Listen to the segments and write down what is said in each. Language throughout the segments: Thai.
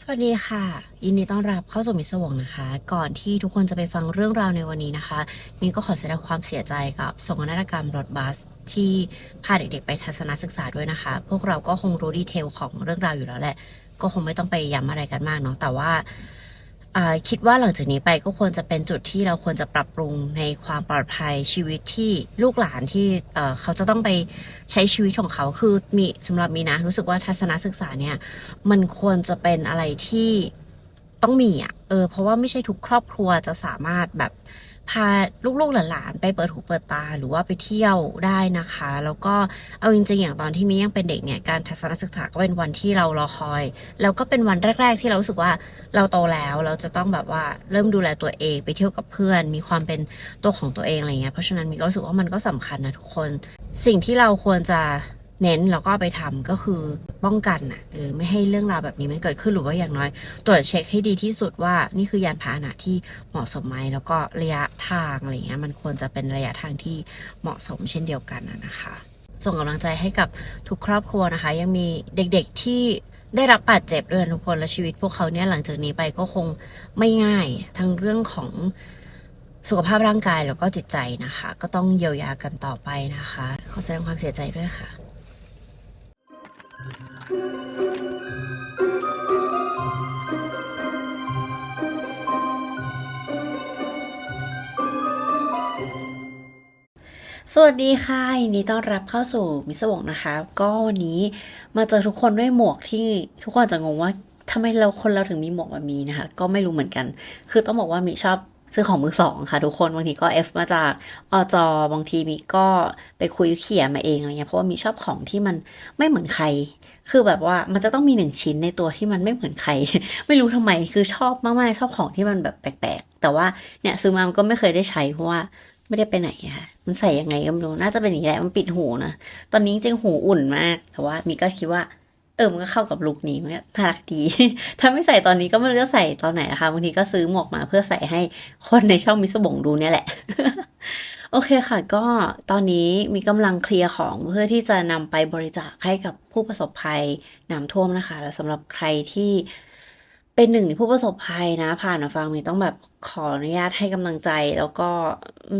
สวัสดีค่ะ ยินดีต้อนรับเข้าสู่มิสวงนะคะ ก่อนที่ทุกคนจะไปฟังเรื่องราวในวันนี้นะคะมินก็ขอแสดงความเสียใจกับโศกนาฏกรรมรถบัส ที่พาเด็กๆไปทัศนศึกษาด้วยนะคะ พวกเราก็คงรู้ดีเทลของเรื่องราวอยู่แล้วแหละ ก็คงไม่ต้องไปย้ำอะไรกันมากเนาะแต่ว่า คิดว่าหลังจากนี้ไปก็ควรจะเป็นจุดที่เราควรจะปรับปรุงในความปลอดภัยชีวิตที่ลูกหลานที่เขาจะต้องไปใช้ชีวิตของเขาคือมีสำหรับมีนะรู้สึกว่าทัศนศึกษาเนี่ยมันควรจะเป็นอะไรที่ต้องมีอะเออเพราะว่าไม่ใช่ทุกครอบครัวจะสามารถแบบ พาลูกๆหลานๆไปเปิดหูเปิดตาหรือว่าไปเที่ยวได้นะคะ แล้วก็เอาจริงๆอย่างตอนที่มียังเป็นเด็กเนี่ยการทัศนศึกษาก็เป็นวันที่เรารอคอย แล้วก็เป็นวันแรก ๆ ที่เรารู้สึกว่าเราโตแล้วเราจะต้องแบบว่าเริ่มดูแลตัวเองไปเที่ยวกับเพื่อน มีความเป็นตัวของตัวเองอะไรเงี้ยเพราะฉะนั้นมีก็รู้สึกว่ามันก็สำคัญนะทุกคน สิ่งที่เราควรจะ เน้นแล้วก็ไปทำก็คือป้องกันน่ะเออไม่ให้เรื่องราวแบบนี้มันเกิดขึ้นหรือว่าอย่างน้อย ตรวจเช็คให้ดีที่สุดว่านี่คือยานพาหนะที่เหมาะสมไหมแล้วก็ระยะทางอะไรเงี้ยมันควรจะเป็นระยะทางที่เหมาะสมเช่นเดียวกันนะคะส่งกำลังใจให้กับทุกครอบครัวนะคะ ยังมีเด็กๆที่ได้รับบาดเจ็บด้วยนทุกคนและชีวิตพวกเขาเนี่ยหลังจากนี้ไปก็คงไม่ง่ายทั้งเรื่องของสุขภาพร่างกายแล้วก็จิตใจนะคะ ก็ต้องเยียวยากันต่อไปนะคะ ขอแสดงความเสียใจด้วยค่ะ สวัสดีค่ะยินดีต้อนรับเข้าสู่มิสวงนะคะ ก็วันนี้มาเจอทุกคนด้วยหมวกที่ทุกคนจะงงว่าทำไมเราคนเราถึงมีหมวกแบบนี้นะคะ ก็ไม่รู้เหมือนกัน คือต้องบอกว่ามิชอบ ซื้อของมือสองค่ะทุกคนบางทีก็ F มาจากอจอบางทีมิก็ไปคุยเขี่ยมาเองอะไรเงี้ยเพราะว่ามิชอบของที่มันไม่เหมือนใคร คือแบบว่ามันจะต้องมีหนึ่งชิ้นในตัวที่มันไม่เหมือนใคร ไม่รู้ทำไมคือชอบมากๆชอบของที่มันแบบแปลกๆ แต่ว่าเนี่ยซื้อมามันก็ไม่เคยได้ใช้เพราะว่าไม่ได้ไปไหนอะค่ะมันใส่ยังไงก็ไม่รู้น่าจะเป็นอย่างนี้แหละมันปิดหูนะตอนนี้จริงหูอุ่นมาก แต่ว่ามีก็คิดว่า เออมันก็เข้ากับลุคนี้มันก็น่ารักดี ถ้าไม่ใส่ตอนนี้ก็ไม่รู้จะใส่ตอนไหนนะคะบางทีก็ซื้อหมวกมาเพื่อใส่ให้คนในช่องมิสบงดูเนี่ยแหละ โอเคค่ะ ก็ตอนนี้มีกำลังเคลียร์ของเพื่อที่จะนำไปบริจาคให้กับผู้ประสบภัยน้ำท่วมนะคะ และสำหรับใครที่ เป็นหนึ่งในผู้ประสบภัยนะ ผ่านมาฟังมีต้องแบบขออนุญาตให้กำลังใจ แล้วก็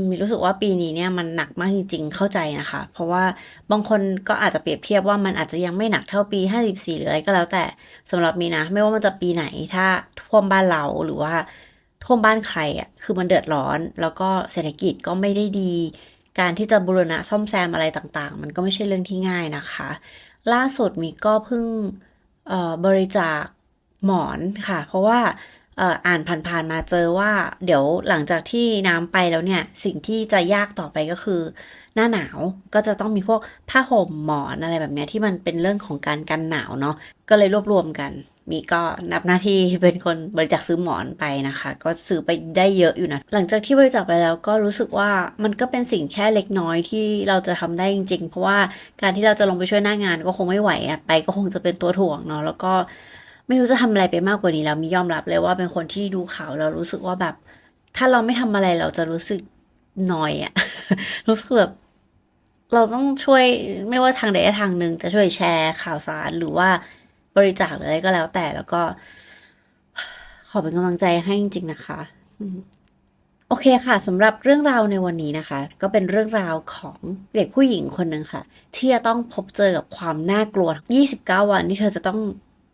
มีรู้สึกว่าปีนี้เนี่ยมันหนักมากจริง ๆ เข้าใจนะคะ เพราะว่าบางคนก็อาจจะเปรียบเทียบว่ามันอาจจะยังไม่หนักเท่าปี 54 หรืออะไรก็แล้วแต่สำหรับมีนะ ไม่ว่ามันจะปีไหนถ้าท่วมบ้านเราหรือว่าท่วมบ้านใครอะคือมันเดือดร้อน แล้วก็เศรษฐกิจก็ไม่ได้ดี การที่จะบูรณะซ่อมแซมอะไรต่างๆ มันก็ไม่ใช่เรื่องที่ง่ายนะคะ ล่าสุดมีก็เพิ่งเอ่อบริจาค หมอนค่ะ เพราะว่าอ่ออ่านผ่านๆมาเจอว่า เดี๋ยวหลังจากที่น้ำไปแล้วเนี่ย สิ่งที่จะยากต่อไปก็คือ หน้าหนาวก็จะต้องมีพวกผ้าห่มหมอนอะไรแบบเนี้ยที่มันเป็นเรื่องของการกันหนาวเนาะก็เลยรวบรวมกัน มีก็นับหน้าที่เป็นคนบริจาคซื้อหมอนไปนะคะ ก็ซื้อไปได้เยอะอยู่นะหลังจากที่บริจาคไปแล้วก็รู้สึกว่ามันก็เป็นสิ่งแค่เล็กน้อยที่เราจะทำได้จริง ๆ เพราะว่าการที่เราจะลงไปช่วยหน้างานก็คงไม่ไหวอะไปก็คงจะเป็นตัวถ่วงเนาะแล้วก็ ไม่รู้จะทำอะไรไปมากกว่านี้แล้วมียอมรับเลยว่าเป็นคนที่ดูข่าวแล้วรู้สึกว่าแบบ ถ้าเราไม่ทำอะไรเราจะรู้สึกนอยอะรู้สึกแบบเราต้องช่วยไม่ว่าทางใดทางหนึ่งจะช่วยแชร์ข่าวสารหรือว่าบริจาคหรืออะไรก็แล้วแต่แล้วก็ ขอเป็นกำลังใจให้จริง ๆ นะคะโอเคค่ะสำหรับเรื่องราวในวันนี้นะคะ ก็เป็นเรื่องราวของเด็กผู้หญิงคนหนึ่งค่ะ ที่จะต้องพบเจอกับความน่ากลัว 29 วันที่เธอจะต้อง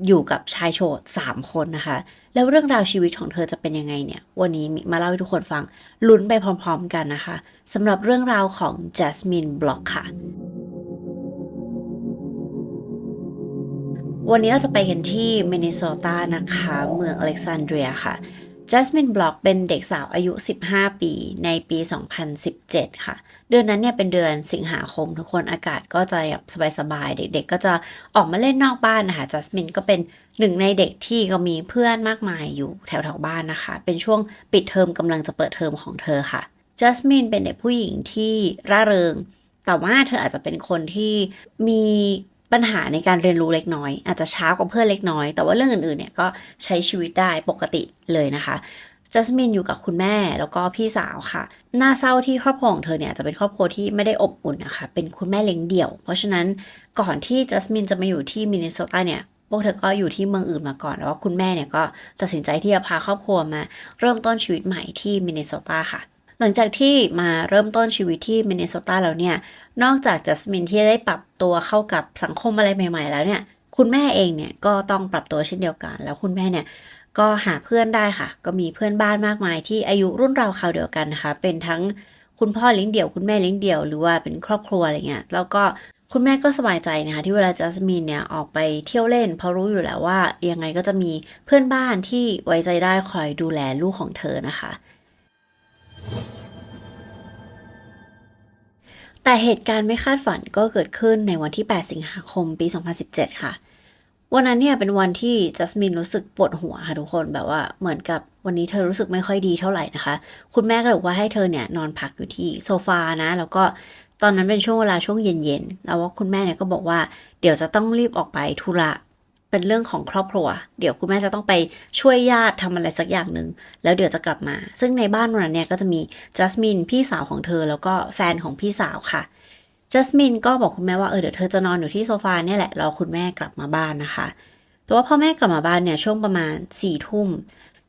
อยู่กับชายโฉด3คนนะคะ แล้วเรื่องราวชีวิตของเธอจะเป็นยังไงเนี่ย วันนี้มาเล่าให้ทุกคนฟังลุ้นไปพร้อมๆกันนะคะสำหรับเรื่องราวของ Jasmine Block ค่ะ วันนี้เราจะไปกันที่มินนิโซตานะคะ เมืองอเล็กซานเดรียค่ะ Jasmine Block เป็นเด็กสาวอายุ 15 ปีในปี 2017 ค่ะเเดือนนั้นเนี่ยเป็นเดือนสิงหาคมทุกคนอากาศก็จะสบายๆ เด็กๆ ก็จะออกมาเล่นนอกบ้านนะคะ Jasmine ก็เป็นหนึ่งในเด็กที่ก็มีเพื่อนมากมายอยู่แถวๆบ้านนะคะ เป็นช่วงปิดเทอมกำลังจะเปิดเทอมของเธอค่ะ Jasmine เป็นเด็กผู้หญิงที่ร่าเริง แต่ว่าเธออาจจะเป็นคนที่มีปัญหาในการเรียนรู้เล็กน้อย อาจจะช้ากว่าเพื่อนเล็กน้อย แต่ว่าเรื่องอื่นๆเนี่ยก็ใช้ชีวิตได้ปกติเลยนะคะ จัสมินอยู่กับคุณแม่แล้วก็พี่สาวค่ะ น่าเศร้าที่ครอบครัวของเธอเนี่ยจะเป็นครอบครัวที่ไม่ได้อบอุ่นนะคะ เป็นคุณแม่เลี้ยงเดี่ยว เพราะฉะนั้นก่อนที่จัสมินจะมาอยู่ที่มินนิโซตาเนี่ยพวกเธอก็อยู่ที่เมืองอื่นมาก่อน แล้วคุณแม่เนี่ยก็ตัดสินใจที่จะพาครอบครัวมาเริ่มต้นชีวิตใหม่ที่มินนิโซตาค่ะ หลังจากที่มาเริ่มต้นชีวิตที่มินนิโซตาแล้วเนี่ย นอกจากจัสมินที่ได้ปรับตัวเข้ากับสังคมอะไรใหม่ ๆ แล้วเนี่ย คุณแม่เองเนี่ยก็ต้องปรับตัวเช่นเดียวกัน แล้วคุณแม่เนี่ย ก็หาเพื่อนได้ค่ะ ก็มีเพื่อนบ้านมากมายที่อายุรุ่นราวคราวเดียวกันนะคะ เป็นทั้งคุณพ่อเลี้ยงเดี่ยว คุณแม่เลี้ยงเดี่ยว หรือว่าเป็นครอบครัวอะไรเงี้ย แล้วก็คุณแม่ก็สบายใจนะคะที่เวลาจัสมินเนี่ยออกไปเที่ยวเล่น เพราะรู้อยู่แล้วว่ายังไงก็จะมีเพื่อนบ้านที่ไว้ใจได้คอยดูแลลูกของเธอนะคะ แต่เหตุการณ์ไม่คาดฝันก็เกิดขึ้นในวันที่ 8 สิงหาคมปี 2017 ค่ะ วันนั้นเนี่ยเป็นวันที่จัสมินรู้สึกปวดหัวค่ะทุกคนแบบว่าเหมือนกับวันนี้เธอรู้สึกไม่ค่อยดีเท่าไหร่นะคะ คุณแม่ก็เลยบอกว่าให้เธอเนี่ยนอนพักอยู่ที่โซฟานะ แล้วก็ตอนนั้นเป็นช่วงเวลาช่วงเย็นๆแล้วว่าคุณแม่เนี่ยก็บอกว่าเดี๋ยวจะต้องรีบออกไปธุระเป็นเรื่องของครอบครัว เดี๋ยวคุณแม่จะต้องไปช่วยญาติทำอะไรสักอย่างหนึ่ง แล้วเดี๋ยวจะกลับมา ซึ่งในบ้านวันนั้นเนี่ยก็จะมีจัสมินพี่สาวของเธอ แล้วก็แฟนของพี่สาวค่ะ จัสมินก็บอกคุณแม่ว่าเออเดี๋ยวเธอจะนอนอยู่ที่โซฟาเนี่ยแหละรอคุณแม่กลับมาบ้านนะคะ แต่ว่าพอแม่กลับมาบ้านเนี่ยช่วงประมาณสี่ทุ่ม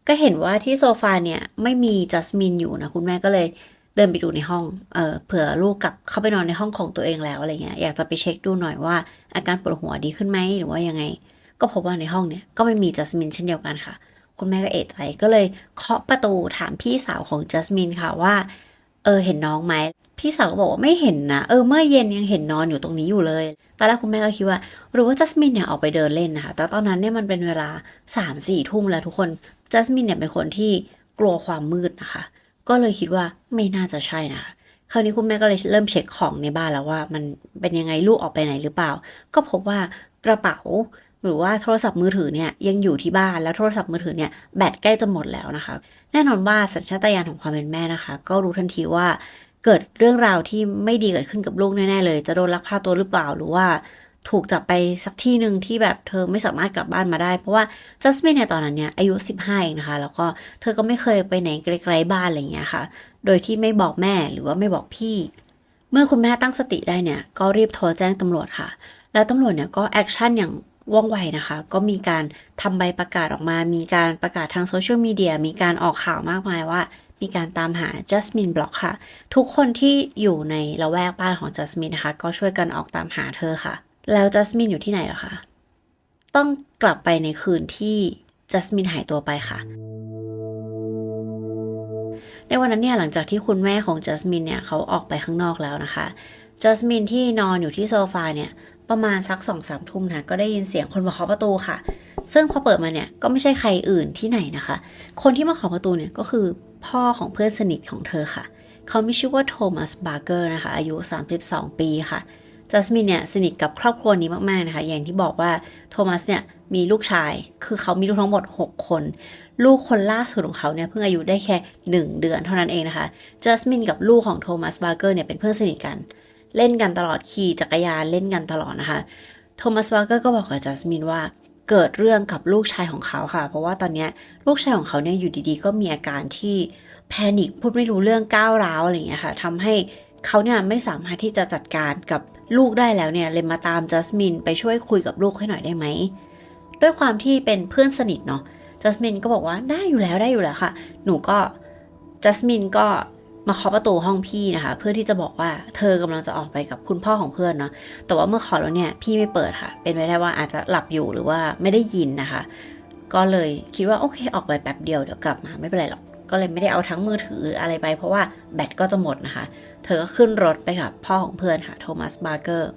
ก็เห็นว่าที่โซฟาเนี่ยไม่มีจัสมินอยู่นะคุณแม่ก็เลยเดินไปดูในห้อง เออเผื่อลูกกลับเข้าไปนอนในห้องของตัวเองแล้วอะไรเงี้ย อยากจะไปเช็คดูหน่อยว่า อาการปวดหัวดีขึ้นไหมหรือว่ายังไง ก็พบว่าในห้องเนี่ยก็ไม่มีจัสมินเช่นเดียวกันค่ะ คุณแม่ก็เอะใจก็เลยเคาะประตูถามพี่สาวของจัสมินค่ะว่า เออเห็นน้องไหมพี่สาวก็บอกว่าไม่เห็นนะเออเมื่อเย็นยังเห็นนอนอยู่ตรงนี้อยู่เลยตอนแรกคุณแม่ก็คิดว่าหรือว่าจัสมินเนี่ยออกไปเดินเล่นนะคะแต่ตอนนั้นเนี่ยมันเป็นเวลาสามสี่ทุ่มแล้วทุกคนจัสมินเนี่ยเป็นคนที่กลัวความมืดนะคะ ก็เลยคิดว่าไม่น่าจะใช่นะคราวนี้คุณแม่ก็เลยเริ่มเช็คของในบ้านแล้วว่า มันเป็นยังไงลูกออกไปไหนหรือเปล่า ก็พบว่ากระเป๋าหรือว่าโทรศัพท์มือถือเนี่ยยังอยู่ที่บ้านแล้วโทรศัพท์มือถือเนี่ยแบตใกล้จะหมดแล้วนะคะ แน่นอนว่าสัญชาตญาณของความเป็นแม่นะคะ ก็รู้ทันทีว่าเกิดเรื่องราวที่ไม่ดีเกิดขึ้นกับลูกแน่ๆเลย จะโดนลักพาตัวหรือเปล่าหรือว่าถูกจับไปสักที่หนึ่งที่แบบเธอไม่สามารถกลับบ้านมาได้ เพราะว่าจัสมินในตอนนั้นเนี่ยอายุ 15 เองนะคะ แล้วก็เธอก็ไม่เคยไปไหนไกลๆบ้านอะไรอย่างเงี้ยค่ะ โดยที่ไม่บอกแม่หรือว่าไม่บอกพี่ เมื่อคุณแม่ตั้งสติได้เนี่ย ก็รีบโทรแจ้งตำรวจค่ะ แล้วตำรวจเนี่ยก็แอคชั่นอย่าง ว่องไวนะคะ ก็มีการทำใบประกาศออกมา มีการประกาศทางโซเชียลมีเดีย มีการออกข่าวมากมายว่า มีการตามหาจัสมินบล็อกค่ะ ทุกคนที่อยู่ในละแวกบ้านของจัสมินนะคะ ก็ช่วยกันออกตามหาเธอค่ะ แล้วจัสมินอยู่ที่ไหนเหรอคะ ต้องกลับไปในคืนที่จัสมินหายตัวไปค่ะในวันนั้นเนี่ยหลังจากที่คุณแม่ของจัสมินเนี่ยเขาออกไปข้างนอกแล้วนะคะ จัสมินที่นอนอยู่ที่โซฟาเนี่ย ประมาณสักสองสามทุ่มนะก็ได้ยินเสียงคนมาเคาะประตูค่ะ ซึ่งพอเปิดมาเนี่ยก็ไม่ใช่ใครอื่นที่ไหนนะคะ คนที่มาเคาะประตูเนี่ยก็คือพ่อของเพื่อนสนิทของเธอค่ะ เขามีชื่อว่าโทมัสบาร์เกอร์นะคะ อายุ 32 ปีค่ะจัสมินเนี่ยสนิทกับครอบครัวนี้มากๆนะคะ อย่างที่บอกว่าโทมัสเนี่ยมีลูกชาย คือเขามีลูกทั้งหมด 6 คน ลูกคนล่าสุดของเขาเนี่ยเพิ่งอายุได้แค่ 1 เดือนเท่านั้นเองนะคะ จัสมินกับลูกของโทมัสบาร์เกอร์เนี่ยเป็นเพื่อนสนิทกัน เล่นกันตลอดขี่จักรยานเล่นกันตลอดนะคะ โทมัสบาเกอร์ก็บอกกับจัสมินว่าเกิดเรื่องกับลูกชายของเขาค่ะ เพราะว่าตอนนี้ลูกชายของเขาเนี่ยอยู่ดีๆ ก็มีอาการที่แพนิคพูดไม่รู้เรื่องก้าวร้าวอะไรอย่างเงี้ยค่ะทำให้เขาเนี่ยไม่สามารถที่จะจัดการกับลูกได้แล้วเนี่ยเลยมาตามจัสมินไปช่วยคุยกับลูกให้หน่อยได้ไหมด้วยความที่เป็นเพื่อนสนิทเนาะจัสมินก็บอกว่าได้อยู่แล้วได้อยู่แล้วค่ะ หนูก็จัสมินก็ มาเคาะประตูห้องพี่นะคะ เพื่อที่จะบอกว่าเธอกำลังจะออกไปกับคุณพ่อของเพื่อนเนาะแต่ว่าเมื่อขอแล้วเนี่ยพี่ไม่เปิดค่ะ เป็นไปได้ว่าอาจจะหลับอยู่หรือว่าไม่ได้ยินนะคะ ก็เลยคิดว่าโอเคออกไปแป๊บเดียวเดี๋ยวกลับมาไม่เป็นไรหรอกก็เลยไม่ได้เอาทั้งมือถืออะไรไป เพราะว่าแบตก็จะหมดนะคะ เธอก็ขึ้นรถไปกับพ่อของเพื่อนค่ะโทมัสบาร์เกอร์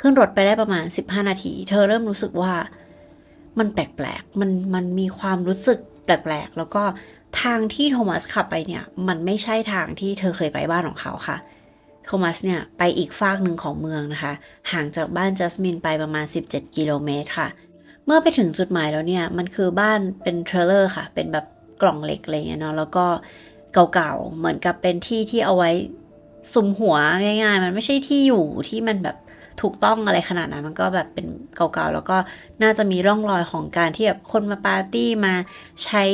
ขึ้นรถไปได้ประมาณ 15 นาที เธอเริ่มรู้สึกว่า มันแปลกๆ มันมันมีความรู้สึกแปลกๆ แล้วก็ทางที่โทมัสขับไปเนี่ย มันไม่ใช่ทางที่เธอเคยไปบ้านของเขาค่ะ โทมัสเนี่ยไปอีกฟากหนึ่งของเมืองนะคะ ห่างจากบ้านจัสมินไปประมาณ 17 กิโลเมตรค่ะ เมื่อไปถึงจุดหมายแล้วเนี่ย มันคือบ้านเป็นเทรลเลอร์ค่ะ เป็นแบบกล่องเหล็กอะไรเงี้ยเนาะ แล้วก็เก่าๆ เหมือนกับเป็นที่ที่เอาไว้สุมหัวง่าย ๆ มันไม่ใช่ที่อยู่ที่มันแบบ ถูกต้องอะไรขนาดนั้นมันก็แบบเป็นเก่าๆ แล้วก็น่าจะมีร่องรอยของการที่แบบคนมาปาร์ตี้มาใช้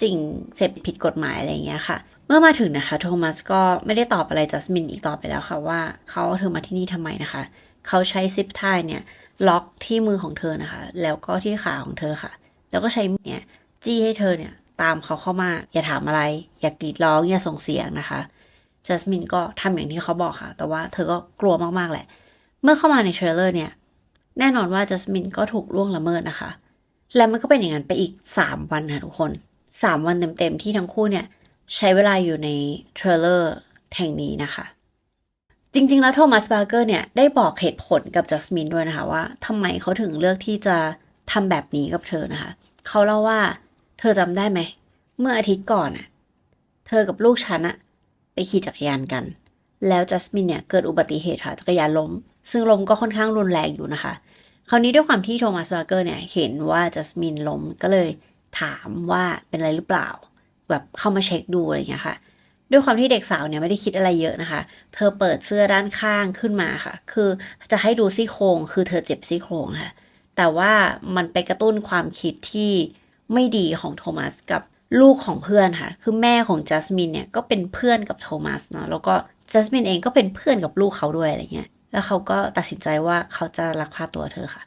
สิ่งเสพผิดกฎหมายอะไรเงี้ยค่ะ เมื่อมาถึงนะคะโทมัสก็ไม่ได้ตอบอะไรจัสมินอีกต่อไปแล้วค่ะว่าเขาเธอมาที่นี่ทำไมนะคะ เขาใช้ซิปไทเนี่ยล็อกที่มือของเธอนะคะ แล้วก็ที่ขาของเธอค่ะ แล้วก็ใช้เนี่ยจี้ให้เธอเนี่ยตามเขาเข้ามา อย่าถามอะไร อย่ากรีดร้องอย่าส่งเสียงนะคะจัสมินก็ทำอย่างที่เขาบอกค่ะ แต่ว่าเธอก็กลัวมากๆแหละ เมื่อเข้ามาในเทรลเลอร์เนี่ย แน่นอนว่าจัสมินก็ถูกล่วงละเมิดนะคะ และมันก็เป็นอย่างนั้นไปอีก 3 วันค่ะทุกคน 3 วันเต็มๆที่ทั้งคู่เนี่ย ใช้เวลาอยู่ในเทรลเลอร์แห่งนี้นะคะ จริงๆแล้วโทมัสบาร์เกอร์เนี่ยได้บอกเหตุผลกับจัสมินด้วยนะคะว่าทำไมเขาถึงเลือกที่จะทำแบบนี้กับเธอนะคะ เขาเล่าว่าเธอจำได้ไหม เมื่ออาทิตย์ก่อนน่ะเธอกับลูกฉันอะไปขี่จักรยานกัน แล้วจัสมินเนี่ยเกิดอุบัติเหตุค่ะจักรยานล้ม ซึ่งลมก็ค่อนข้างรุนแรงอยู่นะคะ คราวนี้ด้วยความที่โทมัสบาเกอร์เนี่ยเห็นว่าจัสมินล้มก็เลยถามว่าเป็นอะไรหรือเปล่า แบบเข้ามาเช็คดูอะไรอย่างเงี้ยค่ะ ด้วยความที่เด็กสาวเนี่ยไม่ได้คิดอะไรเยอะนะคะ เธอเปิดเสื้อด้านข้างขึ้นมาค่ะ คือจะให้ดูซี่โครงคือเธอเจ็บซี่โครงค่ะ แต่ว่ามันไปกระตุ้นความคิดที่ไม่ดีของโทมัสกับลูกของเพื่อนค่ะ คือแม่ของจัสมินเนี่ยก็เป็นเพื่อนกับโทมัสเนาะ แล้วก็จัสมินเองก็เป็นเพื่อนกับลูกเขาด้วยอะไรเงี้ย แล้วเขาก็ตัดสินใจว่าเขาจะลักพาตัวเธอค่ะ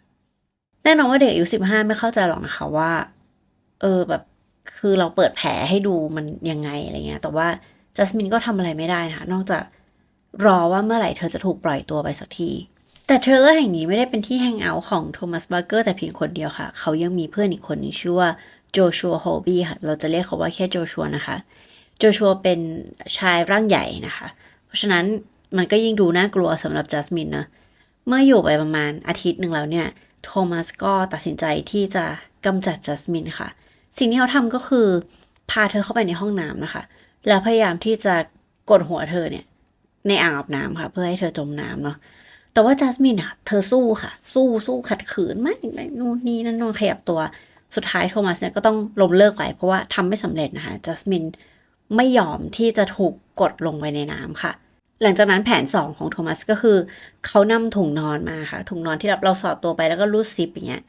แน่นอนว่าเด็กอายุสิบห้าไม่เข้าใจหรอกนะคะว่า เออแบบคือเราเปิดแผลให้ดูมันยังไงอะไรเงี้ย แต่ว่าจัสมินก็ทำอะไรไม่ได้นะคะนอกจากรอว่าเมื่อไหร่เธอจะถูกปล่อยตัวไปสักที แต่เทรลเลอร์แห่งนี้ไม่ได้เป็นที่แฮงเอาท์ของโทมัสบาร์เกอร์แต่เพียงคนเดียวค่ะ เขายังมีเพื่อนอีกคนนึงชื่อว่าโจชัวโฮบี้ค่ะ เราจะเรียกเขาว่าแค่โจชัวนะคะ โจชัวเป็นชายร่างใหญ่นะคะ เพราะฉะนั้น มันก็ยิ่งดูน่ากลัวสำหรับจัสมินนะ เมื่ออยู่ไปประมาณอาทิตย์หนึ่งแล้วเนี่ย โทมัสก็ตัดสินใจที่จะกำจัดจัสมินค่ะ สิ่งที่เขาทำก็คือ พาเธอเข้าไปในห้องน้ำนะคะ แล้วพยายามที่จะกดหัวเธอเนี่ย ในอ่างอาบน้ำค่ะ เพื่อให้เธอจมน้ำเนาะแต่ว่าจัสมินอะเธอสู้ค่ะ สู้สู้ขัดขืนม่ไม่นู่นนี่นั่นนู่นขยับตัว สุดท้ายโทมัสเนี่ยก็ต้องล้มเลิกไป เพราะว่าทำไม่สำเร็จนะคะจัสมินไม่ยอมที่จะถูกกดลงไปในน้ำค่ะ หลังจากนั้นแผน 2 ของโทมัสก็คือ เขานำถุงนอนมาค่ะ ถุงนอนที่เราสอดตัวไปแล้วก็รูดซิปอย่างเงี้ย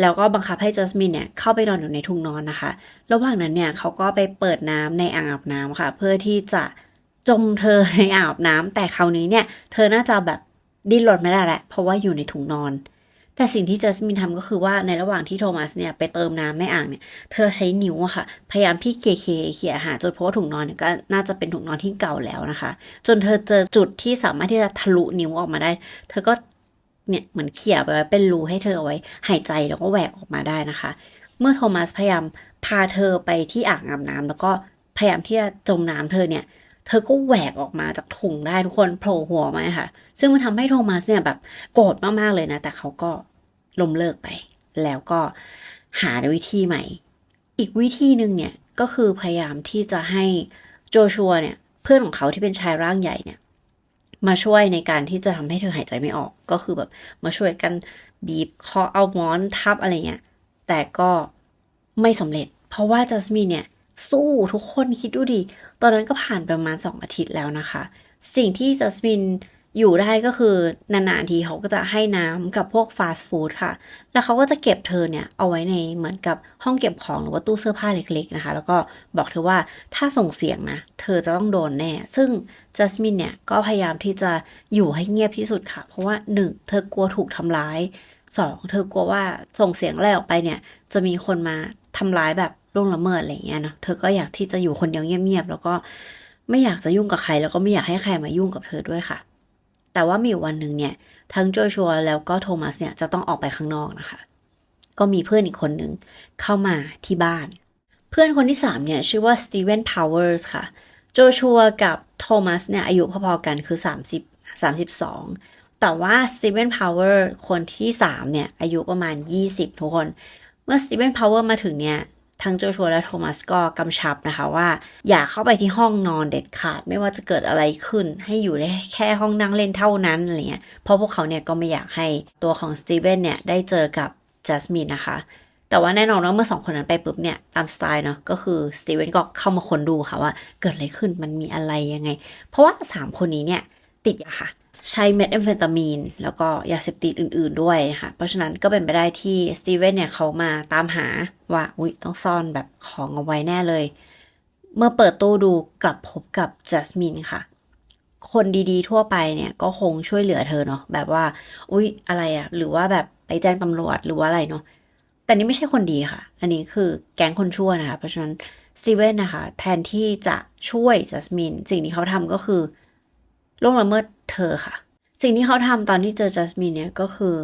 แล้วก็บังคับให้จัสมินเนี่ยเข้าไปนอนอยู่ในถุงนอนนะคะ ระหว่างนั้นเนี่ยเขาก็ไปเปิดน้ำในอ่างอาบน้ำค่ะ เพื่อที่จะจมเธอในอ่างอาบน้ำแต่คราวนี้เนี่ย เธอน่าจะแบบดิ้นรนไม่ได้แหละเพราะว่าอยู่ในถุงนอน แต่สิ่งที่จัสมินทำก็คือว่าในระหว่างที่โทมัสเนี่ยไปเติมน้ำในอ่างเนี่ย เธอใช้นิ้วอะค่ะ พยายามที่เคเคเขี่ยหาจนเพราะว่าถุงนอนเนี่ยก็น่าจะเป็นถุงนอนที่เก่าแล้วนะคะ จนเธอเจอจุดที่สามารถที่จะทะลุนิ้วออกมาได้ เธอก็เนี่ยเหมือนเขี่ยไปไว้เป็นรูให้เธอเอาไว้หายใจแล้วก็แหวกออกมาได้นะคะ เมื่อโทมัสพยายามพาเธอไปที่อ่างอาบน้ำแล้วก็พยายามที่จะจมน้ำเธอเนี่ย เธอก็แหวกออกมาจากถุงได้ทุกคนโผล่หัวมาค่ะ ซึ่งมันทำให้โทมัสเนี่ยแบบโกรธมากๆเลยนะ แต่เขาก็ล้มเลิกไป แล้วก็หาวิธีใหม่ อีกวิธีหนึ่งเนี่ยก็คือพยายามที่จะให้โจชัวเนี่ยเพื่อนของเขาที่เป็นชายร่างใหญ่เนี่ยมาช่วยในการที่จะทำให้เธอหายใจไม่ออกก็คือแบบมาช่วยกันบีบคอเอาหมอนทับอะไรเงี้ยแต่ก็ไม่สำเร็จ เพราะว่าจัสมินเนี่ย สู้ทุกคนคิดดูดิ ตอนนั้นก็ผ่านประมาณ 2 อาทิตย์แล้วนะคะ สิ่งที่จัสมินอยู่ได้ก็คือนานๆทีเขาก็จะให้น้ำกับพวกฟาสต์ฟู้ดค่ะ แล้วเขาก็จะเก็บเธอเนี่ยเอาไว้ในเหมือนกับห้องเก็บของหรือว่าตู้เสื้อผ้าเล็กๆนะคะ แล้วก็บอกเธอว่าถ้าส่งเสียงนะ เธอจะต้องโดนแน่ ซึ่งจัสมินเนี่ยก็พยายามที่จะอยู่ให้เงียบที่สุดค่ะ เพราะว่าหนึ่งเธอกลัวถูกทำร้ายสองเธอกลัวว่าส่งเสียงอะไรออกไปเนี่ย จะมีคนมาทำร้ายแบบ ล่วงละเมิดอะไรเงี้ยเนาะเธอก็อยากที่จะอยู่คนเดียวเงียบๆแล้วก็ไม่อยากจะยุ่งกับใคร แล้วก็ไม่อยากให้ใครมายุ่งกับเธอด้วยค่ะ แต่ว่ามีวันหนึ่งเนี่ย ทั้งโจชัวแล้วก็โทมัสเนี่ยจะต้องออกไปข้างนอกนะคะ ก็มีเพื่อนอีกคนหนึ่งเข้ามาที่บ้าน เพื่อนคนที่สามเนี่ยชื่อว่าสตีเวนพาวเวอร์สค่ะโจชัวกับโทมัสเนี่ยอายุพอๆกันคือ 30 32 แต่ว่าสตีเวนพาวเวอร์คนที่3เนี่ยอายุประมาณ 20 ทุกคน เมื่อสตีเวนพาวเวอร์มาถึงเนี่ย ทั้งโจชัวและโทมัสก็กำชับนะคะว่า อย่าเข้าไปที่ห้องนอนเด็ดขาดไม่ว่าจะเกิดอะไรขึ้น ให้อยู่ได้แค่ห้องนั่งเล่นเท่านั้นอะไรเงี้ยเพราะพวกเขาเนี่ยก็ไม่อยากให้ตัวของสตีเวนเนี่ยได้เจอกับจัสมินนะคะ แต่ว่าแน่นอนว่าเมื่อสองคนนั้นไปปุ๊บเนี่ย ตามสไตล์เนาะก็คือสตีเวนก็เข้ามาคนดูค่ะว่าเกิดอะไรขึ้นมันมีอะไรยังไง เพราะว่าสามคนนี้เนี่ยติดยาค่ะ ใช้เมทแอมเฟตามีน แล้วก็ยาเสพติดอื่นๆด้วยค่ะ เพราะฉะนั้นก็เป็นไปได้ที่สตีเวนเนี่ยเขามาตามหาว่าอุ๊ยต้องซ่อนแบบของเอาไว้แน่เลย เมื่อเปิดตู้ดูกลับพบกับจัสมินค่ะ คนดีๆทั่วไปเนี่ยก็คงช่วยเหลือเธอเนาะแบบว่า อุ๊ยอะไรอะหรือว่าแบบไปแจ้งตำรวจหรือว่าอะไรเนาะแต่นี่ไม่ใช่คนดีค่ะ อันนี้คือแก๊งคนชั่วนะคะ เพราะฉะนั้นสตีเวนนะคะ แทนที่จะช่วยจัสมิน สิ่งที่เขาทำก็คือ ล่วงละเมิดเธอค่ะ สิ่งที่เขาทำตอนที่เจอจัสมินเนี่ยก็คือ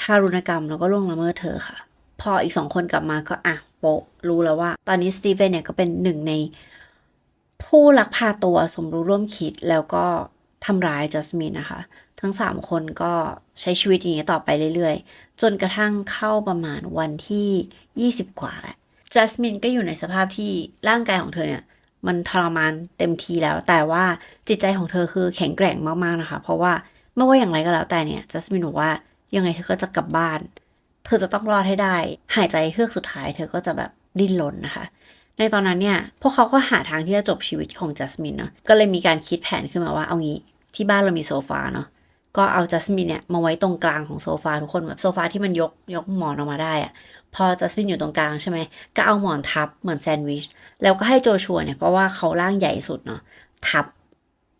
ทารุณกรรมแล้วก็ล่วงละเมิดเธอค่ะ พออีกสองคนกลับมาก็อะโปะรู้แล้วว่า ตอนนี้สตีเวนเนี่ยก็เป็นหนึ่งในผู้ลักพาตัวสมรู้ร่วมคิดแล้วก็ทำร้ายจัสมินนะคะ ทั้งสามคนก็ใช้ชีวิตอย่างนี้ต่อไปเรื่อยๆ จนกระทั่งเข้าประมาณวันที่ 20 กว่าแหละจัสมินก็อยู่ในสภาพที่ร่างกายของเธอเนี่ย มันทรมานเต็มทีแล้ว แต่ว่าจิตใจของเธอคือแข็งแกร่งมากๆนะคะ เพราะว่าไม่ว่าอย่างไรก็แล้วแต่เนี่ยจัสมินบอกว่ายังไงเธอก็จะกลับบ้าน เธอจะต้องรอดให้ได้ หายใจเฮือกสุดท้ายเธอก็จะแบบดิ้นรนนะคะ ในตอนนั้นเนี่ยพวกเขาก็หาทางที่จะจบชีวิตของจัสมินเนาะก็เลยมีการคิดแผนขึ้นมาว่าเอางี้ที่บ้านเรามีโซฟาเนาะ ก็เอาจัสมินเนี่ยมาไว้ตรงกลางของโซฟาทุกคนแบบโซฟาที่มันยกยกหมอนออกมาได้อะพอจัสมินอยู่ตรงกลางใช่ไหมก็เอาหมอนทับเหมือนแซนด์วิชแล้วก็ให้โจชัวเนี่ยเพราะว่าเขาร่างใหญ่สุดเนาะทับ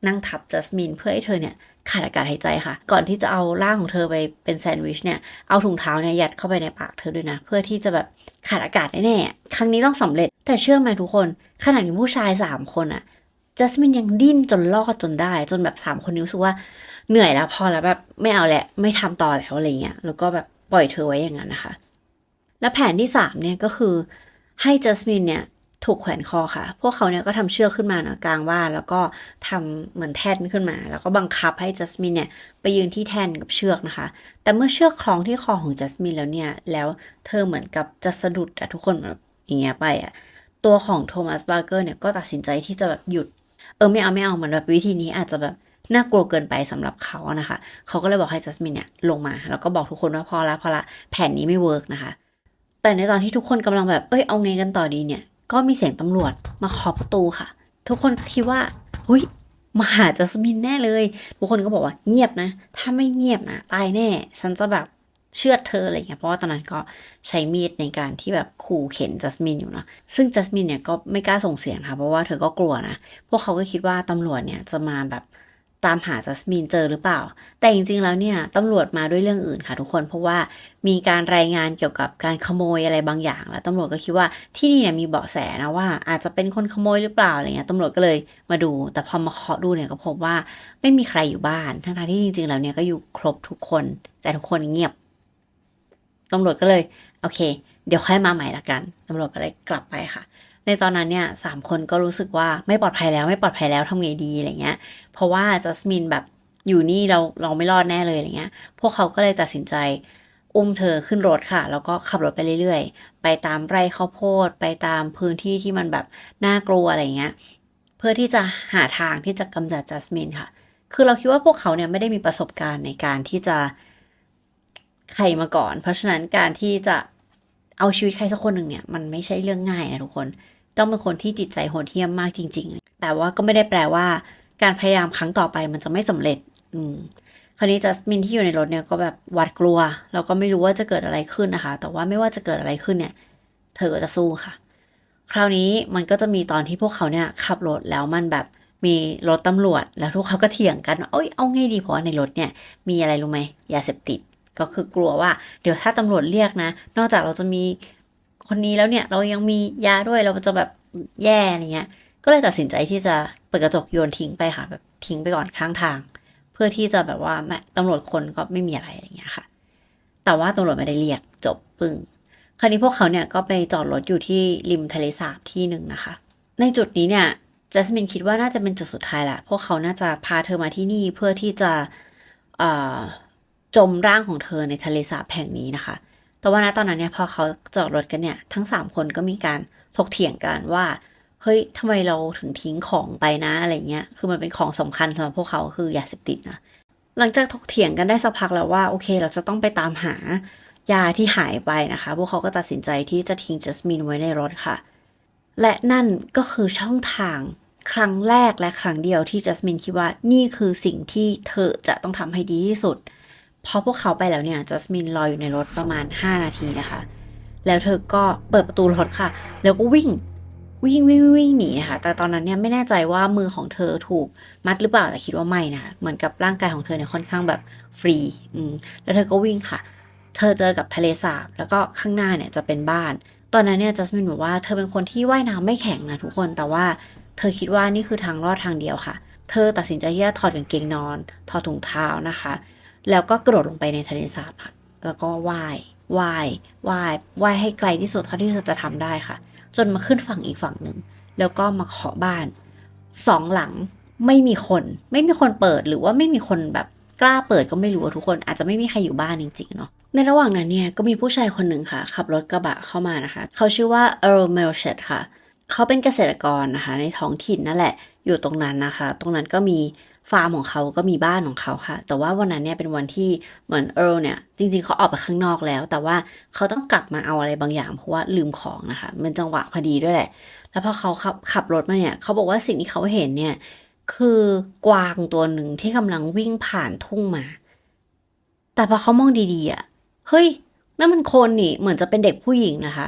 นั่งทับจัสมินเพื่อให้เธอเนี่ยขาดอากาศหายใจค่ะ ก่อนที่จะเอาร่างของเธอไปเป็นแซนด์วิชเนี่ยเอาถุงเท้าเนี่ยยัดเข้าไปในปากเธอด้วยนะ เพื่อที่จะแบบขาดอากาศแน่ๆครั้งนี้ต้องสำเร็จแต่เชื่อไหมทุกคน ขนาดมีผู้ชายสามคนอะ จัสมินยังดิ้นจนรอดจนได้ จนแบบสามคนนี้รู้สึกว่าเหนื่อยแล้วพอแล้วแบบไม่เอาแหละ ไม่ทำต่อแล้วอะไรเงี้ยแล้วก็แบบปล่อยเธอไว้อย่างนั้นนะคะ และแผนที่สามเนี่ยก็คือให้จัสมินเนี่ยถูกแขวนคอค่ะ พวกเขาเนี่ยก็ทำเชือกขึ้นมาเนาะกลางบ้าน แล้วก็ทำเหมือนแท่นขึ้นมา แล้วก็บังคับให้จัสมินเนี่ยไปยืนที่แท่นกับเชือกนะคะ แต่เมื่อเชือกคล้องที่คอของจัสมินแล้วเนี่ย แล้วเธอเหมือนกับจะสะดุดอะทุกคนแบบอย่างเงี้ยไปอะตัวของโทมัสบาร์เกอร์เนี่ยก็ตัดสินใจที่จะแบบหยุด เออไม่เอาไม่เอาเหมือนแบบวิธีนี้อาจจะแบบน่ากลัวเกินไปสำหรับเขานะคะ เขาก็เลยบอกให้จัสมินเนี่ยลงมา แล้วก็บอกทุกคนว่าพอละพอละแผนนี้ไม่เวิร์กนะคะ แต่ในตอนที่ทุกคนกำลังแบบเอ้ยเอาไงกันต่อดีเนี่ย ก็มีเสียงตำรวจมาเคาะประตูค่ะ ทุกคนคิดว่าเฮ้ยมาหาจัสมินแน่เลย ทุกคนก็บอกว่าเงียบนะ ถ้าไม่เงียบนะตายแน่ ฉันจะแบบ เชื่อเธออะไรเงี้ยเพราะว่าตอนนั้นก็ใช้มีดในการที่แบบขู่เข็นจัสมินอยู่เนาะซึ่งจัสมินเนี่ยก็ไม่กล้าส่งเสียงค่ะเพราะว่าเธอก็กลัวนะ พวกเขาก็คิดว่าตำรวจเนี่ยจะมาแบบตามหาจัสมินเจอหรือเปล่า แต่จริงๆแล้วเนี่ยตำรวจมาด้วยเรื่องอื่นค่ะทุกคน เพราะว่ามีการรายงานเกี่ยวกับการขโมยอะไรบางอย่าง แล้วตำรวจก็คิดว่าที่นี่เนี่ยมีเบาะแสนะว่า อาจจะเป็นคนขโมยหรือเปล่าอะไรเงี้ยตำรวจก็เลยมาดู แต่พอมาเคาะดูเนี่ยก็พบว่าไม่มีใครอยู่บ้าน ทั้งๆที่จริงๆแล้วเนี่ยก็อยู่ครบทุกคน แต่ทุกคนเงียบ ตำรวจก็เลยโอเค เดี๋ยวค่อยมาใหม่ละกันตำรวจก็เลยกลับไปค่ะ ในตอนนั้นเนี่ยสามคนก็รู้สึกว่าไม่ปลอดภัยแล้วไม่ปลอดภัยแล้วทำไงดีอะไรเงี้ย เพราะว่าจัสมินแบบอยู่นี่เราเราไม่รอดแน่เลยอะไรเงี้ย พวกเขาก็เลยตัดสินใจอุ้มเธอขึ้นรถค่ะ แล้วก็ขับรถไปเรื่อยๆ ไปตามไร่ข้าวโพด ไปตามพื้นที่ที่มันแบบน่ากลัวอะไรเงี้ย เพื่อที่จะหาทางที่จะกำจัดจัสมินค่ะ คือเราคิดว่าพวกเขาเนี่ยไม่ได้มีประสบการณ์ในการที่จะ ใครมาก่อน เพราะฉะนั้นการที่จะเอาชีวิตใครสักคนหนึ่งเนี่ย มันไม่ใช่เรื่องง่ายนะทุกคน ต้องเป็นคนที่จิตใจโหดเหี้ยมมากจริง ๆ แต่ว่าก็ไม่ได้แปลว่า การพยายามครั้งต่อไปมันจะไม่สำเร็จ อืมคราวนี้จัสมินที่อยู่ในรถเนี่ยก็แบบหวาดกลัว แล้วก็ไม่รู้ว่าจะเกิดอะไรขึ้นนะคะ แต่ว่าไม่ว่าจะเกิดอะไรขึ้นเนี่ย เธอก็จะสู้ค่ะ คราวนี้มันก็จะมีตอนที่พวกเขาเนี่ยขับรถแล้วมันแบบมีรถตำรวจแล้วทุกเขาก็เถียงกันว่าเอ้ยเอาไงดีเพราะในรถเนี่ย มีอะไรรู้ไหมยาเสพติด ก็คือกลัวว่า เดี๋ยวถ้าตำรวจเรียกนะ นอกจากเราจะมีคนนี้แล้วเนี่ย เรายังมียาด้วยเราจะแบบแย่เงี้ย ก็เลยตัดสินใจที่จะเปิดกระจกโยนทิ้งไปค่ะ แบบทิ้งไปก่อนข้างทาง เพื่อที่จะแบบว่าแม่ตำรวจคนก็ไม่มีอะไรอะไรเงี้ยค่ะ แต่ว่าตำรวจไม่ได้เรียกจบปึ้งคราวนี้พวกเขาเนี่ยก็ไปจอดรถอยู่ที่ริมทะเลสาบที่หนึ่งนะคะ ในจุดนี้เนี่ยจัสมินคิดว่าน่าจะเป็นจุดสุดท้ายแหละพวกเขาน่าจะพาเธอมาที่นี่เพื่อที่จะอ่อ จมร่างของเธอในทะเลสาบแห่งนี้นะคะ แต่ว่าณตอนนั้นเนี่ยพอเขาจอดรถกันเนี่ย ทั้งสามคนก็มีการถกเถียงกันว่า เฮ้ยทำไมเราถึงทิ้งของไปนะอะไรเงี้ย คือมันเป็นของสำคัญสำหรับพวกเขาคือยาเสพติดนะ หลังจากถกเถียงกันได้สักพักแล้วว่าโอเค เราจะต้องไปตามหายาที่หายไปนะคะ พวกเขาก็ตัดสินใจที่จะทิ้งจัสมินไว้ในรถค่ะ และนั่นก็คือช่องทางครั้งแรกและครั้งเดียวที่จัสมินคิดว่านี่คือสิ่งที่เธอจะต้องทำให้ดีที่สุด พอพวกเขาไปแล้วเนี่ยจัสมินรออยู่ในรถประมาณ 5 นาทีนะคะ แล้วเธอก็เปิดประตูรถค่ะ แล้วก็วิ่งวิ่งวิ่งวิ่งหนีนะคะแต่ตอนนั้นเนี่ยไม่แน่ใจว่ามือของเธอถูกมัดหรือเปล่าแต่คิดว่าไม่นะคะเหมือนกับร่างกายของเธอเนี่ยค่อนข้างแบบฟรีอืมแล้วเธอก็วิ่งค่ะ เธอเจอกับทะเลสาบแล้วก็ข้างหน้าเนี่ยจะเป็นบ้าน ตอนนั้นเนี่ยจัสมินบอกว่าเธอเป็นคนที่ว่ายน้ำไม่แข็งนะทุกคนแต่ว่าเธอคิดว่านี่คือทางรอดทางเดียวค่ะ เธอตัดสินใจที่จะถอดกางเกงนอน ถอดถุงเท้านะคะ แล้วก็กระโดดลงไปในทะเลสาบค่ะแล้วก็ว่ายว่ายว่ายว่ายให้ไกลที่สุดเท่าที่เธอจะทำได้ค่ะ จนมาขึ้นฝั่งอีกฝั่งหนึ่ง แล้วก็มาเคาะบ้านสองหลังไม่มีคน ไม่มีคนเปิดหรือว่าไม่มีคนแบบกล้าเปิดก็ไม่รู้อะทุกคนอาจจะไม่มีใครอยู่บ้านจริงๆเนาะในระหว่างนั้นเนี่ยก็มีผู้ชายคนหนึ่งค่ะ ขับรถกระบะเข้ามานะคะ เขาชื่อว่าเออร์เมลเชตค่ะ เขาเป็นเกษตรกรนะคะ ในท้องถิ่นนั่นแหละอยู่ตรงนั้นนะคะ ตรงนั้นก็มี ฟาร์มของเขาก็มีบ้านของเขาค่ะ แต่ว่าวันนั้นเนี่ยเป็นวันที่เหมือนเออร์เนี่ย จริง ๆเขาออกไปข้างนอกแล้ว แต่ว่าเขาต้องกลับมาเอาอะไรบางอย่าง เพราะว่าลืมของนะคะเป็นจังหวะพอดีด้วยแหละ แล้วพอเขาขับขับรถมาเนี่ยเขาบอกว่าสิ่งที่เขาเห็นเนี่ยคือกวางตัวหนึ่งที่กำลังวิ่งผ่านทุ่งมา แต่พอเขามองดีๆอะเฮ้ยนั่นมันคนนี่เหมือนจะเป็นเด็กผู้หญิงนะคะ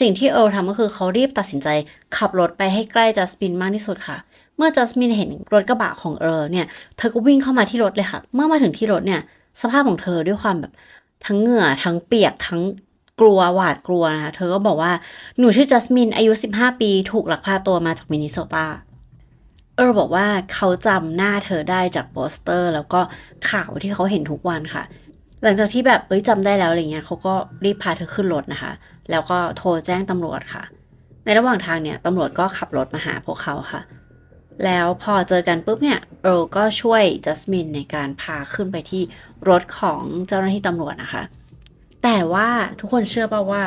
สิ่งที่เอิร์ลทำก็คือเขารีบตัดสินใจขับรถไปให้ใกล้จัสมินมากที่สุดค่ะเเมื่อจัสมินเห็นรถกระบะของเอิร์เนี่ย เธอก็วิ่งเข้ามาที่รถเลยค่ะ เมื่อมาถึงที่รถเนี่ย สภาพของเธอด้วยความแบบทั้งเหงื่อทั้งเปียกทั้งกลัวหวาดกลัวนะคะเธอก็บอกว่าหนูชื่อจัสมินอายุ 15 ปี ถูกลักพาตัวมาจากมินนิโซตาเออบอกว่าเขาจำหน้าเธอได้จากโปสเตอร์ แล้วก็ข่าวที่เขาเห็นทุกวันค่ะ หลังจากที่แบบเอ้ยจำได้แล้วอะไรเงี้ยเขาก็รีบพาเธอขึ้นรถนะคะ แล้วก็โทรแจ้งตำรวจค่ะ ในระหว่างทางเนี่ยตำรวจก็ขับรถมาหาพวกเขาค่ะ แล้วพอเจอกันปุ๊บเนี่ยเออก็ช่วยจัสมินในการพาขึ้นไปที่รถของเจ้าหน้าที่ตำรวจนะคะ แต่ว่าทุกคนเชื่อป่าว่า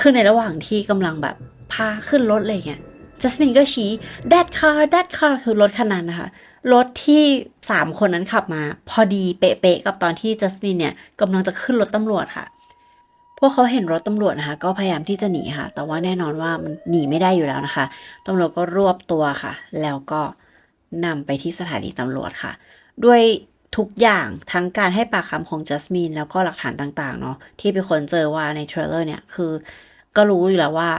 คือในระหว่างที่กำลังแบบพาขึ้นรถอะไรเงี้ยจัสมินก็ชี้ that car that car คือรถคันนั้นนะคะ รถที่สามคนนั้นขับมา พอดีเป๊ะๆกับตอนที่จัสมินเนี่ยกำลังจะขึ้นรถตำรวจค่ะ พวกเขาเห็นรถตำรวจนะคะ ก็พยายามที่จะหนีค่ะ แต่ว่าแน่นอนว่ามันหนีไม่ได้อยู่แล้วนะคะตำรวจก็รวบตัวค่ะ แล้วก็นำไปที่สถานีตำรวจค่ะ ด้วยทุกอย่างทั้งการให้ปากคำของจัสมินแล้วก็หลักฐานต่างๆเนาะที่เป็นคนเจอว่าในเทรลเลอร์เนี่ยคือ ก็รู้อยู่แล้วว่า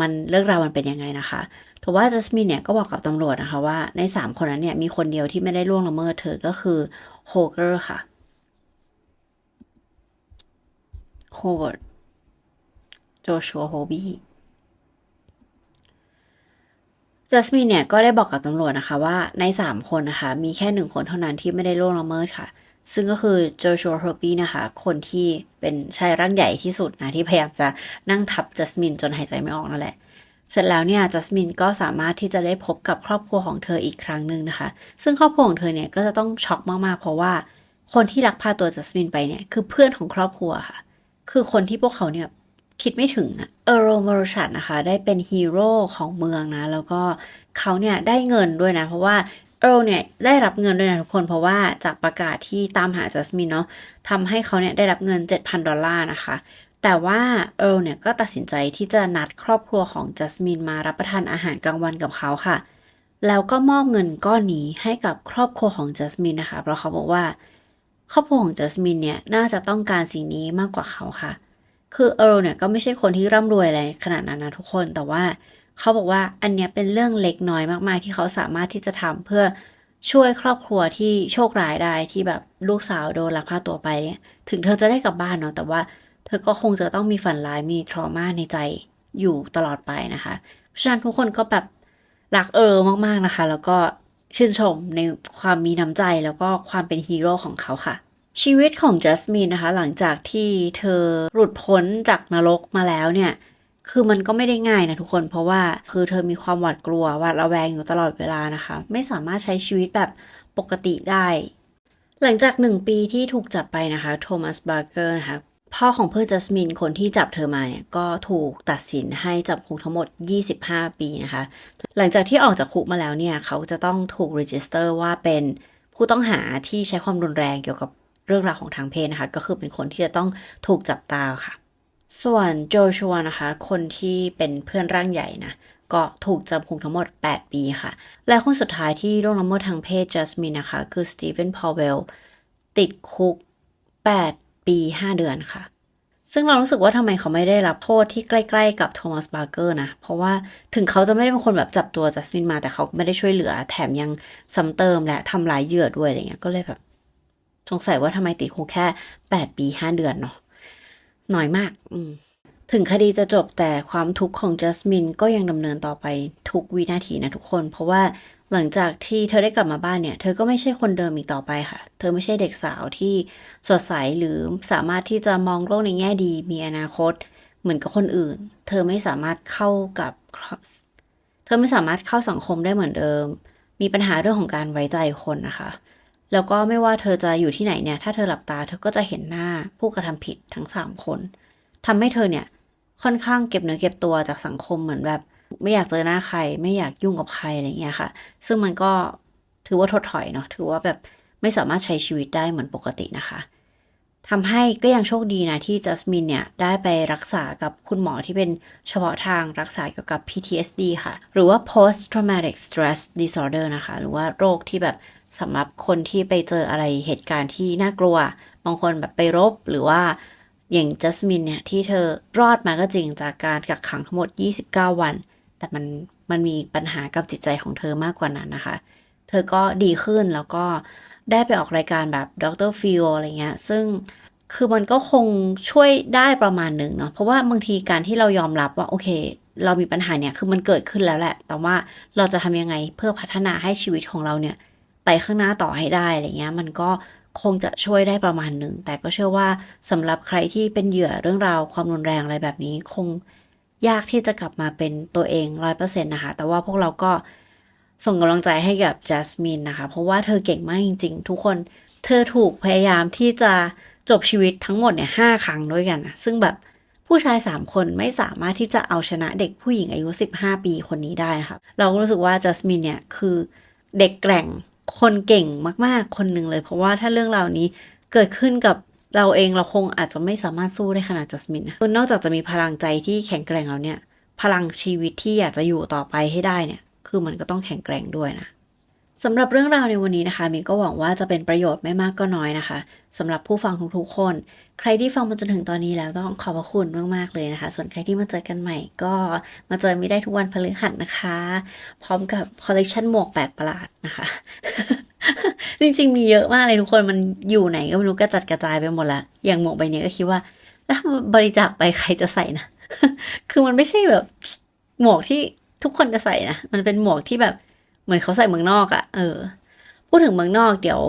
มันเรื่องราวมันเป็นยังไงนะคะแต่ว่าจัสมินเนี่ยก็บอกกับตำรวจนะคะว่าใน 3 คนนั้นเนี่ยมีคนเดียวที่ไม่ได้ล่วงละเมิดเธอก็คือโฮเกอร์ค่ะ โฮเวิร์ดโจชัวโฮบี้จัสมินเนี่ยก็ได้บอกกับตำรวจนะคะว่าใน 3 คนนะคะ มีแค่หนึ่งคนเท่านั้นที่ไม่ได้ล่วงละเมิดค่ะ ซึ่งก็คือโจชัวโฮบี้นะคะ คนที่เป็นชายร่างใหญ่ที่สุดนะ ที่พยายามจะนั่งทับจัสมินจนหายใจไม่ออกนั่นแหละเสร็จแล้วเนี่ยจัสมินก็สามารถที่จะได้พบกับครอบครัวของเธออีกครั้งหนึ่งนะคะ ซึ่งครอบครัวของเธอเนี่ยก็จะต้องช็อกมากๆ เพราะว่าคนที่ลักพาตัวจัสมินไปเนี่ยคือเพื่อนของครอบครัวค่ะ คือคนที่พวกเขาเนี่ยคิดไม่ถึงอะเออโรมอรชัดนะคะ ได้เป็นฮีโร่ของเมืองนะ แล้วก็เขาเนี่ยได้เงินด้วยนะ เพราะว่าเออเนี่ยได้รับเงินด้วยนะทุกคน เพราะว่าจากประกาศที่ตามหาจัสมินเนาะทำให้เขาเนี่ยได้รับเงิน 7,000 ดอลลาร์นะคะ แต่ว่าเอิร์เนี่ยก็ตัดสินใจที่จะนัดครอบครัวของจัสมินมารับประทานอาหารกลางวันกับเขาค่ะ แล้วก็มอบเงินก้อนนี้ให้กับครอบครัวของจัสมินนะคะ เพราะเขาบอกว่า ครอบครัวของจัสมินเนี่ยน่าจะต้องการสิ่งนี้มากกว่าเขาค่ะ คือเอิร์เนี่ยก็ไม่ใช่คนที่ร่ำรวยอะไรขนาดนั้นนะทุกคน แต่ว่าเขาบอกว่าอันเนี้ยเป็นเรื่องเล็กน้อยมากๆ ที่เขาสามารถที่จะทำเพื่อช่วยครอบครัวที่โชคร้ายได้ที่แบบลูกสาวโดนลักพาตัวไปเนี่ย ถึงเธอจะได้กลับบ้านเนาะแต่ว่าเธอก็คงจะต้องมีฝันร้ายมีทรมาในใจอยู่ตลอดไปนะคะ เพราะฉะนั้นทุกคนก็แบบรักเออมากๆนะคะ แล้วก็ ชื่นชมในความมีน้ำใจแล้วก็ความเป็นฮีโร่ของเขาค่ะ ชีวิตของจัสมินนะคะ หลังจากที่เธอหลุดพ้นจากนรกมาแล้วเนี่ย คือมันก็ไม่ได้ง่ายนะทุกคน เพราะว่าคือเธอมีความหวาดกลัวหวาดระแวงอยู่ตลอดเวลานะคะ ไม่สามารถใช้ชีวิตแบบปกติได้ หลังจากหนึ่งปีที่ถูกจับไปนะคะ โทมัสบาร์เกอร์นะคะ พ่อของเพื่อนจัสมินคนที่จับเธอมาเนี่ยก็ถูกตัดสินให้จำคุกทั้งหมด 25 ปีนะคะ หลังจากที่ออกจากคุกมาแล้วเนี่ย เขาจะต้องถูกรีจิสเตอร์ว่าเป็นผู้ต้องหาที่ใช้ความรุนแรงเกี่ยวกับเรื่องราวของทางเพศนะคะ ก็คือเป็นคนที่จะต้องถูกจับตาค่ะ ส่วนโจชัวนะคะ คนที่เป็นเพื่อนร่างใหญ่นะก็ถูกจำคุกทั้งหมด 8 ปีค่ะ และคนสุดท้ายที่ร่วงละเมิดทางเพศจัสมินนะคะ คือสตีเฟนพาวเวลติดคุก 8 ปี 5 เดือนค่ะ ซึ่งเรารู้สึกว่าทำไมเขาไม่ได้รับโทษที่ใกล้ๆกับโทมัสบาร์เกอร์นะ เพราะว่าถึงเขาจะไม่ได้เป็นคนแบบจับตัวจัสมินมาแต่เขาไม่ได้ช่วยเหลือ แถมยังซ้ำเติมและทำร้ายเหยื่อด้วยอะไรเงี้ยก็เลยแบบสงสัยว่าทำไมติดคุกแค่แปดปีห้าเดือนเนาะน้อยมาก อืมถึงคดีจะจบแต่ความทุกข์ของจัสมินก็ยังดำเนินต่อไปทุกวินาทีนะทุกคน เพราะว่า หลังจากที่เธอได้กลับมาบ้านเนี่ย เธอก็ไม่ใช่คนเดิมอีกต่อไปค่ะ เธอไม่ใช่เด็กสาวที่สดใสหรือสามารถที่จะมองโลกในแง่ดี มีอนาคต เหมือนกับคนอื่น เธอไม่สามารถเข้ากับ เธอไม่สามารถเข้าสังคมได้เหมือนเดิม มีปัญหาเรื่องของการไว้ใจคนนะคะ แล้วก็ไม่ว่าเธอจะอยู่ที่ไหนเนี่ย ถ้าเธอหลับตา เธอก็จะเห็นหน้าผู้กระทำผิดทั้งสามคนทำให้เธอเนี่ยค่อนข้างเก็บเนื้อเก็บตัวจากสังคมเหมือนแบบ ไม่อยากเจอหน้าใคร ไม่อยากยุ่งกับใครอะไรเงี้ยค่ะ ซึ่งมันก็ถือว่าถดถอยเนาะถือว่าแบบไม่สามารถใช้ชีวิตได้เหมือนปกตินะคะทำให้ก็ยังโชคดีนะที่จัสมินเนี่ย ได้ไปรักษากับคุณหมอที่เป็นเฉพาะทางรักษาเกี่ยวกับ PTSD ค่ะ หรือว่า post traumatic stress disorder นะคะ หรือว่าโรคที่แบบสำหรับคนที่ไปเจออะไรเหตุการณ์ที่น่ากลัว บางคนแบบไปรบหรือว่าอย่างจัสมินเนี่ย ที่เธอรอดมาก็จริงจากการกักขังทั้งหมด 29 วัน แต่มันมันมีปัญหากับจิตใจของเธอมากกว่านั้นนะคะ เธอก็ดีขึ้นแล้วก็ได้ไปออกรายการแบบดรฟิลอะไรเงี้ย ซึ่งคือมันก็คงช่วยได้ประมาณหนึ่งเนาะ เพราะว่าบางทีการที่เรายอมรับว่า โอเค เรามีปัญหาเนี่ยคือมันเกิดขึ้นแล้วแหละ แต่ว่าเราจะทำยังไงเพื่อพัฒนาให้ชีวิตของเราเนี่ย ไปข้างหน้าต่อให้ได้อะไรเงี้ย มันก็คงจะช่วยได้ประมาณหนึ่ง แต่ก็เชื่อว่าสำหรับใครที่เป็นเหยื่อเรื่องราวความรุนแรงอะไรแบบนี้ คง ยากที่จะกลับมาเป็นตัวเองร้อยเปอร์เซ็นต์นะคะ แต่ว่าพวกเราก็ส่งกำลังใจให้กับจัสมินนะคะ เพราะว่าเธอเก่งมากจริง ๆ ทุกคน เธอถูกพยายามที่จะจบชีวิตทั้งหมดเนี่ยห้าครั้งด้วยกันนะซึ่งแบบผู้ชายสามคนไม่สามารถที่จะเอาชนะเด็กผู้หญิงอายุ 15 ปีคนนี้ได้นะคะเราก็รู้สึกว่าจัสมินเนี่ยคือเด็กแกร่งคนเก่งมากๆ คนหนึ่งเลย เพราะว่าถ้าเรื่องราวนี้เกิดขึ้นกับ เราเองเราคงอาจจะไม่สามารถสู้ได้ขนาดจัสมินนะนอกจากจะมีพลังใจที่แข็งแกร่งแล้วเนี่ย พลังชีวิตที่อยากจะอยู่ต่อไปให้ได้เนี่ย คือมันก็ต้องแข็งแกร่งด้วยนะสำหรับเรื่องราวในวันนี้นะคะมินก็หวังว่าจะเป็นประโยชน์ไม่มากก็น้อยนะคะสำหรับผู้ฟังทุกๆคน ใครที่ฟังมาจนถึงตอนนี้แล้วต้องขอบพระคุณมากๆเลยนะคะ ส่วนใครที่มาเจอกันใหม่ ก็มาเจอมิได้ทุกวันพฤหัสนะคะ พร้อมกับคอลเลกชันหมวกแปลกประหลาดนะคะ จริงๆมีเยอะมากเลยทุกคนมันอยู่ไหนก็ไม่รู้กระจัดกระจายไปหมดละอย่างหมวกใบนี้ก็คิดว่าถ้าบริจาคไปใครจะใส่นะคือมันไม่ใช่แบบหมวกที่ทุกคนจะใส่นะมันเป็นหมวกที่แบบเหมือนเขาใส่เมืองนอกอะ่ะเออ พูดถึงเมืองนอกเดี๋ยว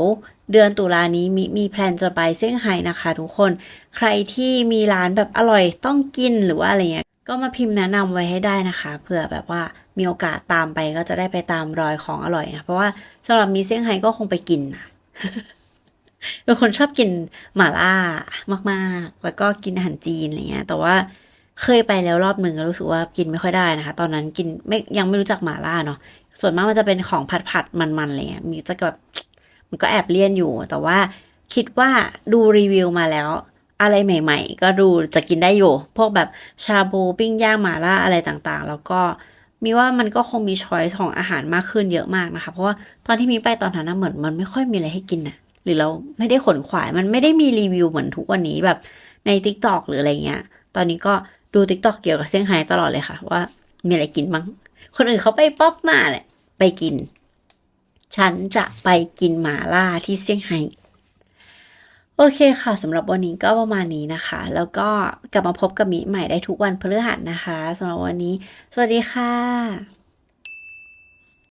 เดือนตุลานี้มีมีแพลนจะไปเซี่ยงไฮ้นะคะ ทุกคน ใครที่มีร้านแบบอร่อยต้องกินหรือว่าอะไรเงี้ย ก็มาพิมพ์แนะนำไว้ให้ได้นะคะเผื่อแบบว่ามีโอกาสตามไปก็จะได้ไปตามรอยของอร่อยนะ เพราะว่าสำหรับมีเซี่ยงไฮ้ก็คงไปกินนะเป็นคนชอบกินหม่าล่ามากๆ แล้วก็กินอาหารจีนอะไรเงี้ย แต่ว่าเคยไปแล้วรอบหนึ่งก็รู้สึกว่ากินไม่ค่อยได้นะคะ ตอนนั้นกินไม่ยังไม่รู้จักหม่าล่าเนาะส่วนมากมันจะเป็นของผัดผัดๆมันๆอะไรเงี้ยมีจะแบบมันก็แอบเลี่ยนอยู่ แต่ว่าคิดว่าดูรีวิวมาแล้ว อะไรใหม่ ๆ ก็ดูจะกินได้อยู่ พวกแบบชาบูปิ้งย่างหมาล่าอะไรต่างๆ แล้วก็มีว่ามันก็คงมีช้อยส์ของอาหารมากขึ้นเยอะมากนะคะ เพราะว่าตอนที่มีไปตอนนั้นะเหมือนมันไม่ค่อยมีอะไรให้กินนะหรือเราไม่ได้ขนขวายมันไม่ได้มีรีวิวเหมือนทุกวันนี้แบบใน t ิ k t o k หรืออะไรเงี้ย ตอนนี้ก็ดู t ิ k t o k เกี่ยวกับเซี่ยงไฮ้ตลอดเลยค่ะ ว่ามีอะไรกินบ้าง คนอื่นเขาไปป๊อปมาแหละ ไปกิน ฉันจะไปกินหมาล่าที่เซี่ยงไฮ้ โอเคค่ะสำหรับวันนี้ก็ประมาณนี้นะคะ แล้วก็กลับมาพบกับมิใหม่ได้ทุกวันพฤหัสนะคะสำหรับวันนี้ สวัสดีค่ะ